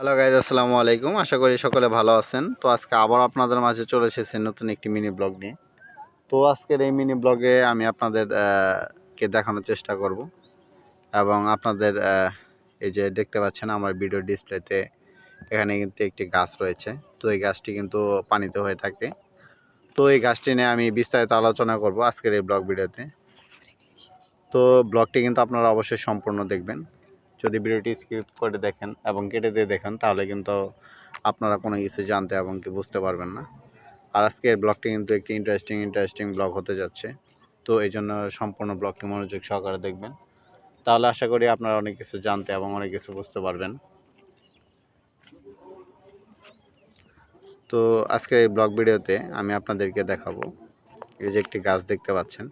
Hello guys আসসালামু আলাইকুম। আশা করি সকলে ভালো আছেন। তো আজকে আবার আপনাদের মাঝে চলে এসেছে নতুন একটি মিনি ব্লগ নিয়ে। তো আজকের এই মিনি ব্লগে আমি আপনাদের কে দেখানোর চেষ্টা করব। এবং আপনাদের এই যে দেখতে পাচ্ছেন আমার ভিডিও ডিসপ্লেতে এখানে কিন্তু একটি গাছ রয়েছে। তো এই গাছটি কিন্তু পানিতে হয়ে থাকে তো এই গাছটি নিয়ে আমি বিস্তারিত আলোচনা করব আজকের এই ব্লগ ভিডিওতে তো ব্লগটি কিন্তু আপনারা অবশ্যই সম্পূর্ণ দেখবেন। যদি ভিডিওটি স্কিপ করে দেখেন এবং কেটে দিয়ে দেখেন, তাহলে কিন্তু আপনারা কোনো কিছু জানতে এবং কি বুঝতে পারবেন না। আর আজকের ব্লগটি কিন্তু একটি ইন্টারেস্টিং ইন্টারেস্টিং ব্লগ হতে যাচ্ছে। তো এই জন্য সম্পূর্ণ ব্লগটি মনোযোগ সহকারে দেখবেন। তাহলে আশা করি আপনারা অনেক কিছু জানতে এবং অনেক কিছু বুঝতে পারবেন। তো আজকের এই ব্লগ ভিডিওতে আমি আপনাদেরকে দেখাবো, এই যে একটি গাছ দেখতে পাচ্ছেন।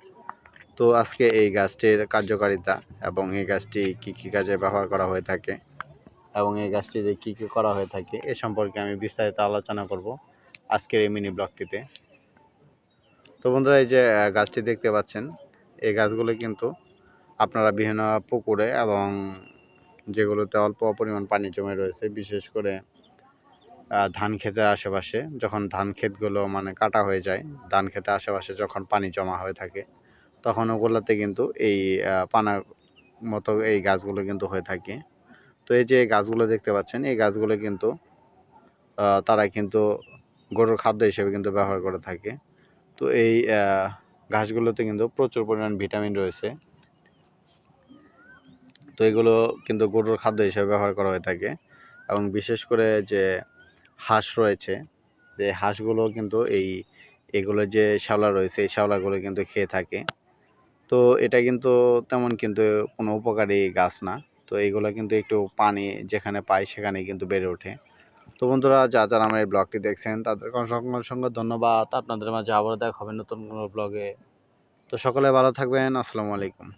তো আজকে এই গাছটির কার্যকারিতা এবং এই গাছটি কী কী কাজে ব্যবহার করা হয়ে থাকে এবং এই গাছটিতে কী কী করা হয়ে থাকে এ সম্পর্কে আমি বিস্তারিত আলোচনা করব আজকের এই মিনি ব্লগটিতে তো বন্ধুরা, এই যে গাছটি দেখতে পাচ্ছেন, এই গাছগুলো কিন্তু আপনারা বিভিন্ন পুকুরে এবং যেগুলোতে অল্প পরিমাণ পানি জমে রয়েছে, বিশেষ করে ধান ক্ষেতের আশেপাশে, যখন ধান ক্ষেতগুলো মানে কাটা হয়ে যায়, ধান ক্ষেতের আশেপাশে যখন পানি জমা হয়ে থাকে তখন ওগুলোতে কিন্তু এই পানার মতো এই গাছগুলো কিন্তু হয়ে থাকে। তো এই যে গাছগুলো দেখতে পাচ্ছেন, এই গাছগুলো কিন্তু তারা কিন্তু গরুর খাদ্য হিসেবে কিন্তু ব্যবহার করে থাকে। তো এই ঘাসগুলোতে কিন্তু প্রচুর পরিমাণ ভিটামিন রয়েছে। তো এগুলো কিন্তু গরুর খাদ্য হিসেবে ব্যবহার করা হয়ে থাকে এবং বিশেষ করে যে হাঁস রয়েছে যে হাঁসগুলো কিন্তু এই, এগুলো যে শ্যাওলা রয়েছে, এই শ্যাওলাগুলো কিন্তু খেয়ে থাকে। তো এটা কিন্তু তেমন কিন্তু কোনো উপকারী গাছ না। তো এইগুলো কিন্তু একটু পানি যেখানে পায় সেখানে কিন্তু বেড়ে ওঠে। তো বন্ধুরা যা যারা আমার এই ব্লগটি দেখছেন তাদেরকে অসংখ্য সঙ্গে ধন্যবাদ। আপনাদের মাঝে আবারও দেখা হবে নতুন কোনো ব্লগে তো সকলে ভালো থাকবেন। আসসালামু আলাইকুম।